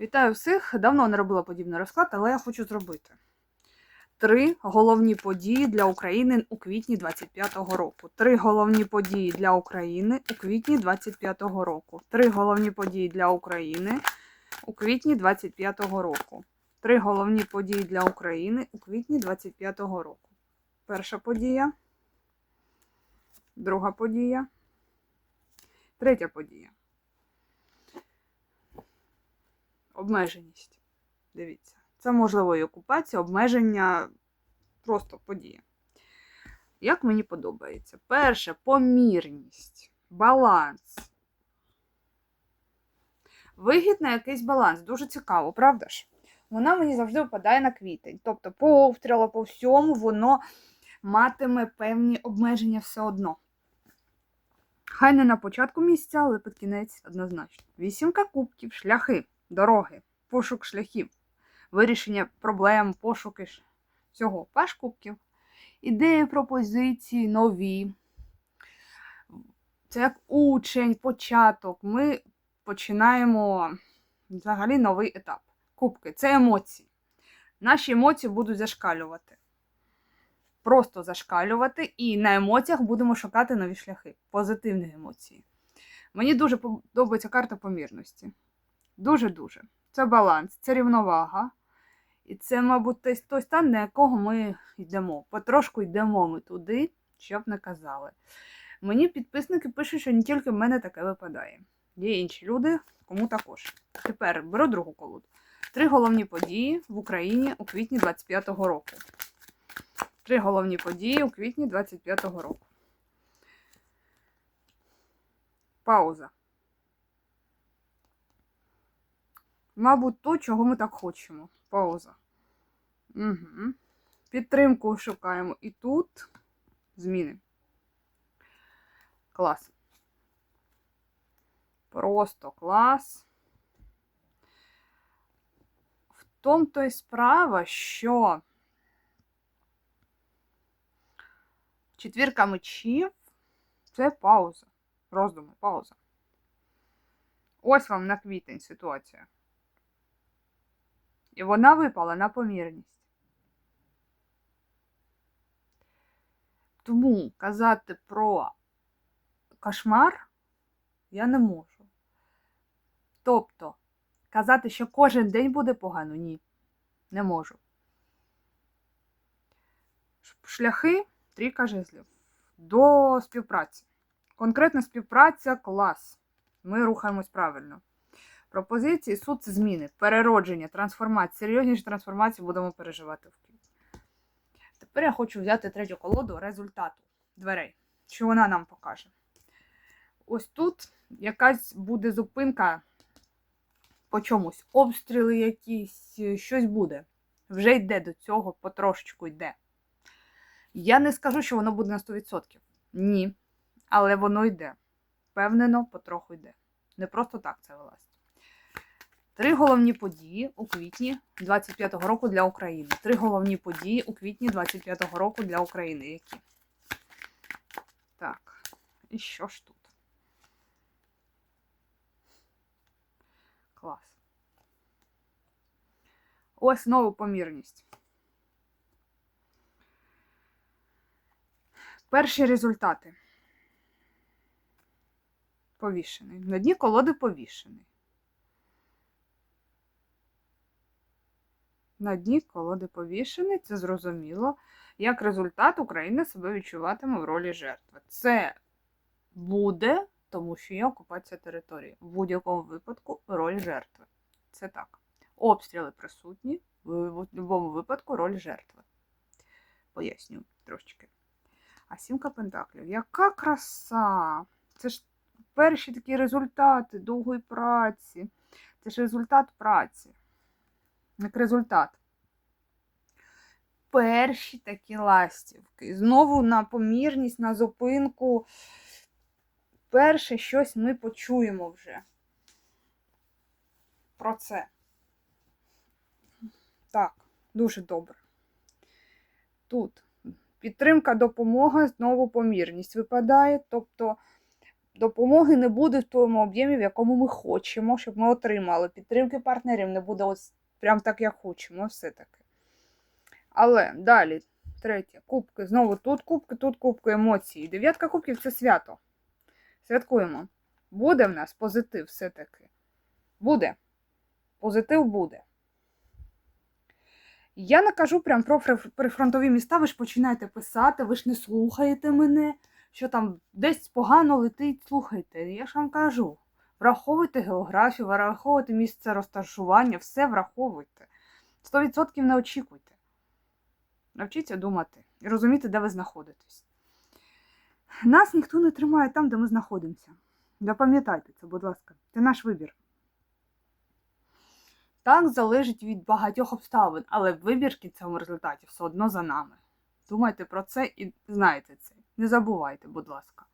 Вітаю всіх! Давно не робила подібний розклад, але я хочу зробити. Три головні події для України у квітні 25-го року. Три головні події для України у квітні 25-го року. Три головні події для України у квітні 25-го року. Три головні події для України у квітні 25-го року. Перша подія. Друга подія. Третя подія. Обмеженість. Дивіться. Це можливо і окупація, обмеження, просто подія. Як мені подобається? Перше помірність, баланс. Вигідний якийсь баланс. Дуже цікаво, правда ж? Вона мені завжди випадає на квітень. Тобто, по обстрілу, по всьому, воно матиме певні обмеження все одно. Хай не на початку місяця, але під кінець однозначно. Вісімка кубків, шляхи, дороги, пошук шляхів, вирішення проблем, пошуки всього. Паш кубків. Ідеї, пропозиції нові. Це як учень, початок. Ми починаємо взагалі новий етап. Кубки це емоції. Наші емоції будуть зашкалювати. Просто зашкалювати, і на емоціях будемо шукати нові шляхи, позитивні емоції. Мені дуже подобається карта помірності. Дуже-дуже. Це баланс, це рівновага. І це, мабуть, той, той стан, на якого ми йдемо. Потрошку йдемо ми туди, щоб не казали. Мені підписники пишуть, що не тільки в мене таке випадає. Є інші люди, кому також. Тепер беру другу колоду. Три головні події в Україні у квітні 25-го року. Три головні події у квітні 25-го року. Пауза. Мабуть, то, чого ми так хочемо. Пауза. Угу. Підтримку шукаємо. І тут зміни. Клас. Просто клас. В тому то й справа, що четвірка мечів це пауза. Роздуми, пауза. Ось вам на квітень ситуація. І вона випала на помірність. Тому казати про кошмар я не можу. Тобто, казати, що кожен день буде погано, ні. Не можу. Шляхи трійка жезлів. До співпраці. Конкретна співпраця клас. Ми рухаємось правильно. Пропозиції, суд це зміни, переродження, трансформація. Серйозніші трансформації будемо переживати в квітні. Тепер я хочу взяти третю колоду результату дверей. Що вона нам покаже? Ось тут якась буде зупинка по чомусь. Обстріли якісь, щось буде. Вже йде до цього, потрошечку йде. Я не скажу, що воно буде на 100%. Ні. Але воно йде. Впевнено, потроху йде. Не просто так це вилазить. Три головні події у квітні 25-го року для України. Три головні події у квітні 25-го року для України. Які? Так. І що ж тут? Клас. Ось знову помірність. Перші результати. Повішений. На дні колоди повішений. На дні колоди повішений, це зрозуміло. Як результат, Україна себе відчуватиме в ролі жертви. Це буде, тому що є окупація території. В будь-якому випадку роль жертви. Це так. Обстріли присутні, в будь-якому випадку роль жертви. Поясню трошечки. А сімка пентаклів. Яка краса! Це ж перші такі результати довгої праці. Це ж результат праці. Як результат. Перші такі ластівки. Знову на помірність, на зупинку. Перше щось ми почуємо вже. Про це. Так, дуже добре. Тут підтримка, допомога, знову помірність випадає. Тобто Допомоги не буде в тому об'ємі, в якому ми хочемо, щоб ми отримали. Підтримки партнерів не буде ось прям так, як хочемо, все-таки. Але далі, третє, кубки. Знову тут кубки, тут кубки емоції. Дев'ятка кубків це свято. Святкуємо. Буде в нас позитив все-таки. Буде. Позитив буде. Я не кажу прям про прифронтові міста, ви ж починаєте писати, ви ж не слухаєте мене, що там десь погано летить, слухайте. Я ж вам кажу. Враховуйте географію, враховуйте місце розташування, все враховуйте. 100% не очікуйте. Навчіться думати і розуміти, де ви знаходитесь. Нас ніхто не тримає там, де ми знаходимося. Запам'ятайте це, будь ласка, це наш вибір. Так залежить від багатьох обставин, але вибір в кінцевому результаті все одно за нами. Думайте про це і знайте це. Не забувайте, будь ласка.